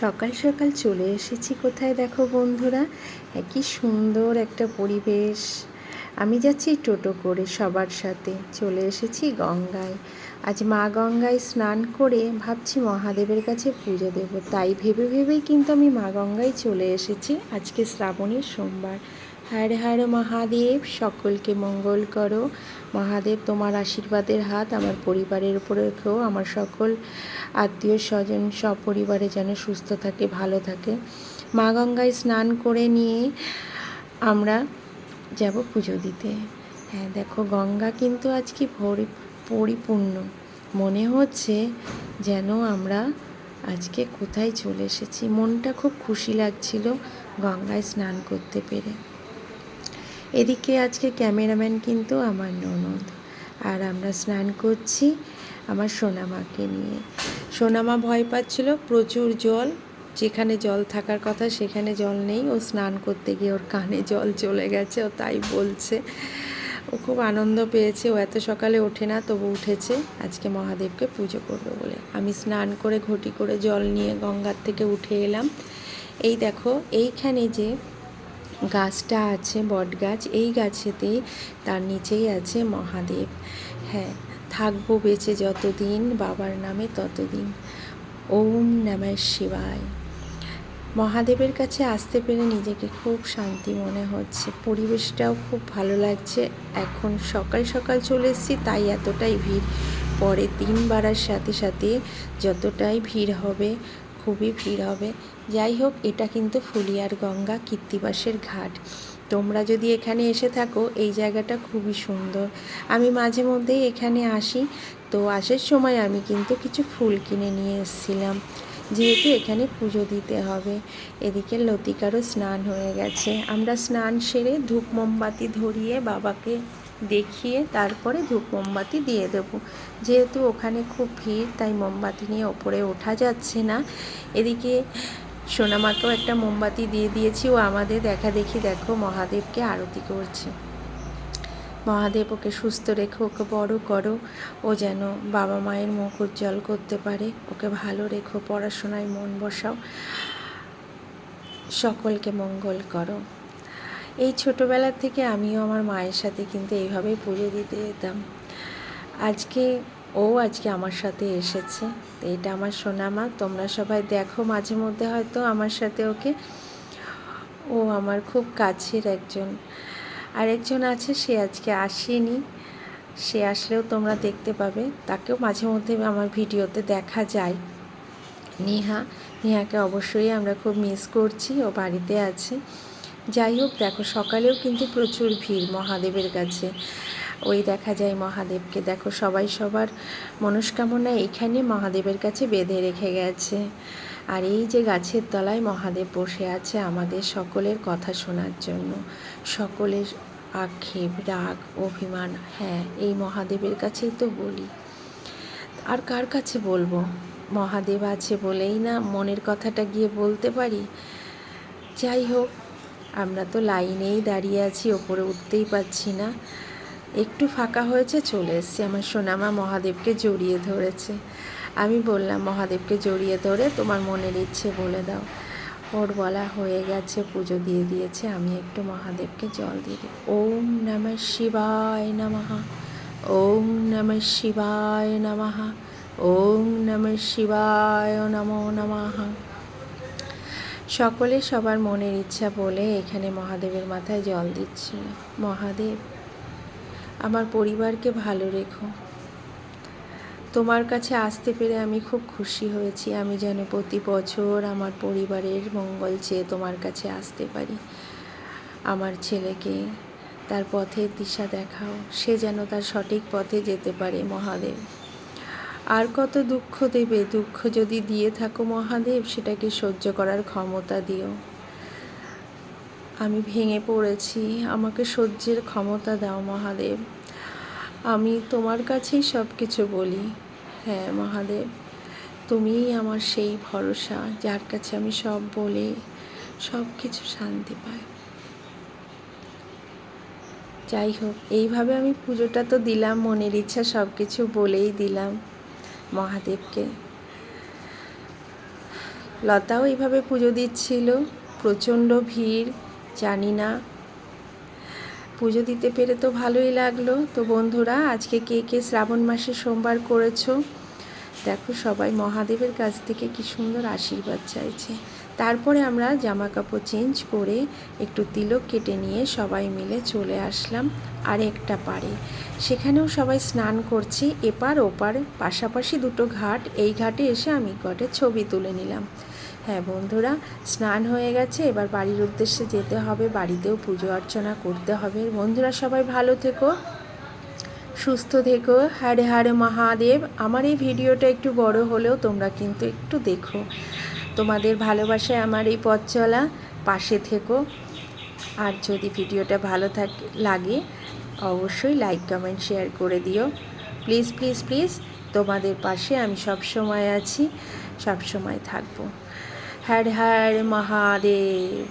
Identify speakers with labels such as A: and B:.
A: সকাল সকাল চলে এসেছি কোথায় দেখো বন্ধুরা? হ্যাঁ, কি সুন্দর একটা পরিবেশ। আমি যাচ্ছি টোটো করে সবার সাথে। চলে এসেছি গঙ্গায়। আজ মা গঙ্গায় স্নান করে ভাবছি মহাদেবের কাছে পুজো দেব। তাই ভেবে ভেবেই কিন্তু আমি মা গঙ্গায় চলে এসেছি আজকে শ্রাবণের সোমবার। হর হর মহাদেব সকলকে মঙ্গল করো। মহাদেব, তোমার আশীর্বাদের হাত আমার পরিবারের উপরে রেখেও আমার সকল আত্মীয় স্বজন সপরিবারে যেন সুস্থ থাকে, ভালো থাকে। মা গঙ্গায় স্নান করে নিয়ে আমরা যাব পুজো দিতে। হ্যাঁ দেখো, গঙ্গা কিন্তু আজকে ভরি, পরিপূর্ণ। মনে হচ্ছে যেন আমরা আজকে কোথায় চলে এসেছি। মনটা খুব খুশি লাগছিল গঙ্গায় স্নান করতে পেরে। এদিকে আজকে ক্যামেরাম্যান কিন্তু আমার ননদ। আর আমরা স্নান করছি আমার সোনামাকে নিয়ে। সোনামা ভয় পাচ্ছিল, প্রচুর জল। যেখানে জল থাকার কথা সেখানে জল নেই। ও স্নান করতে গিয়ে ওর কানে জল চলে গেছে, ও তাই বলছে। ও খুব আনন্দ পেয়েছে। ও এত সকালে ওঠে না, তবু উঠেছে। আজকে মহাদেবকে পুজো করবে বলে। আমি স্নান করে ঘটি করে জল নিয়ে গঙ্গার থেকে উঠে এলাম। এই দেখো, এইখানে যে গাছটা আছে, বট গাছ। এই গাছেতে তার নিচেই আছে মহাদেব। হ্যাঁ থাকব বেঁচে যতদিন, বাবার নামে ততদিন। ওম নমঃ শিবায়। মহাদেবের কাছে আসতে পেরে নিজেকে খুব শান্তি মনে হচ্ছে। পরিবেশটাও খুব ভালো লাগছে। এখন সকাল সকাল চলে এসেছি, তাই এতটাই ভিড়। পরে দিন বাড়ার সাথে সাথে যতটাই ভিড় হবে খুবই ভিড় হবে। যাই হোক, এটা কিন্তু ফুলিয়ার গঙ্গা কীর্তিবাসের ঘাট। তোমরা যদি এখানে এসে থাকো, এই জায়গাটা খুবই সুন্দর। আমি মাঝে মধ্যেই এখানে আসি। তো আসার সময় আমি কিন্তু কিছু ফুল কিনে নিয়ে এসেছিলাম। যেহেতু এখানে পুজো দিতে হবে। এদিকে লতিকারও স্নান হয়ে গেছে। আমরা স্নান সেরে ধূপ মোমবাতি ধরিয়ে বাবাকে দেখিয়ে তারপরে ধূপ মোমবাতি দিয়ে দেব। যেহেতু ওখানে খুব ভিড়, তাই মোমবাতি নিয়ে ওপরে ওঠা যাচ্ছে না। এদিকে সোনামাকেও একটা মোমবাতি দিয়ে দিয়েছি। ও আমাদের দেখা দেখি দেখো মহাদেবকে আরতি করছে। মহাদেব ওকে সুস্থ রেখো, ওকে বড় করো। ও যেন বাবা মায়ের মুখ উজ্জ্বল করতে পারে। ওকে ভালো রেখো, পড়াশোনায় মন বসাও। সকলকে মঙ্গল করো। এই ছোটোবেলা থেকে আমিও আমার মায়ের সাথে কিন্তু এইভাবেই পুজো দিতে যেতাম। আজকে ও আজকে আমার সাথে এসেছে। তো এটা আমার সোনামা, তোমরা সবাই দেখো মাঝে মধ্যে হয়তো আমার সাথে ওকে। ও আমার খুব কাছের একজন। আরেকজন আছে, সে আজকে আসেনি। সে আসলেও তোমরা দেখতে পাবে। তাকেও মাঝে মধ্যে আমার ভিডিওতে দেখা যায়। নেহা, নেহাকে অবশ্যই আমরা খুব মিস করছি। ও বাড়িতে আছে। যাই হোক, দেখো, সকালেও কিন্তু প্রচুর ভিড় মহাদেবের কাছে। ওই দেখা যায় মহাদেবকে। দেখো, সবাই সবার মনস্কামনা এখানে মহাদেবের কাছে বেঁধে রেখে গেছে। আর এই যে গাছের তলায় মহাদেব বসে আছে আমাদের সকলের কথা শোনার জন্য। সকলের আক্ষেপ, রাগ, অভিমান হ্যাঁ এই মহাদেবের কাছেই তো বলি। আর কার কাছে বলব? মহাদেব আছে বলেই না মনের কথাটা গিয়ে বলতে পারি? যাই হোক আমরা তো লাইনেই দাঁড়িয়ে আছি, ওপরে উঠতেই পারছি না। একটু ফাঁকা হয়েছে, চলে এসছি। আমার সোনামা মহাদেবকে জড়িয়ে ধরেছে। আমি বললাম, মহাদেবকে জড়িয়ে ধরে তোমার মনের ইচ্ছে বলে দাও। ওর বলা হয়ে গেছে, পুজো দিয়ে দিয়েছে। আমি একটু মহাদেবকে জল দিয়ে দিই। ওম নম শিবায় নমঃ, ওম নম শিবায় নমঃ, ওম নম শিবায় নমো নমঃ। সকলে সবার মনের ইচ্ছা বলে এখানে মহাদেবের মাথায় জল দিচ্ছিল। মহাদেব, আমার পরিবারকে ভালো রেখো। তোমার কাছে আসতে পেরে আমি খুব খুশি হয়েছি। আমি যেন প্রতি বছর আমার পরিবারের মঙ্গল চেয়ে তোমার কাছে আসতে পারি। আমার ছেলেকে তার পথের দিশা দেখাও। সে যেন তার সঠিক পথে যেতে পারে মহাদেব। আর কত দুঃখ দেবে? দুঃখ যদি দিয়ে থাকো মহাদেব, সেটাকে সহ্য করার ক্ষমতা দিও। আমি ভেঙে পড়েছি। আমাকে সহ্যের ক্ষমতা দাও মহাদেব। আমি তোমার কাছেই সব কিছু বলি। হ্যাঁ মহাদেব, তুমিই আমার সেই ভরসা, যার কাছে আমি সব বলে সব কিছু শান্তি পাই। যাই হোক, এইভাবে আমি পুজোটা তো দিলাম, মনের ইচ্ছা সব কিছু বলেই দিলাম। মহাদেবকে। লতাও এইভাবে পুজো দিচ্ছিল, প্রচণ্ড ভিড়, জানি না। পুজো দিতে পেরে তো ভালোই লাগল। তো বন্ধুরা, আজকে কে কে শ্রাবণ মাসে সোমবার করেছ? দেখো সবাই মহাদেবের কাছ থেকে কি সুন্দর আশীর্বাদ চাইছে। তারপরে আমরা জামা কাপড় চেঞ্জ করে একটু তিলক কেটে নিয়ে সবাই মিলে চলে আসলাম আর একটা সেখানেও সবাই স্নান করছে। এপার ওপার পাশাপাশি দুটো ঘাট। এই ঘাটে এসে আমি ঘাটে ছবি তুলে নিলাম। হ্যাঁ বন্ধুরা, স্নান হয়ে গেছে। এবার বাড়ির উদ্দেশ্যে যেতে হবে। বাড়িতেও পুজো অর্চনা করতে হবে। বন্ধুরা, সবাই ভালো থেকো, সুস্থ থেকো। হারে হারে মহাদেব। আমার এই ভিডিওটা একটু বড় হলেও তোমরা কিন্তু একটু দেখো। তোমাদের ভালোবাসায় আমার এই পথ চলা, পাশে থেকো। আর যদি ভিডিওটা ভালো থাক, লাগে, অবশ্যই লাইক কমেন্ট শেয়ার করে দিও। প্লিজ প্লিজ প্লিজ তোমাদের পাশে আমি সব সময় আছি, সব সময় থাকব। হ্যাড হ্যাড মহাদেব।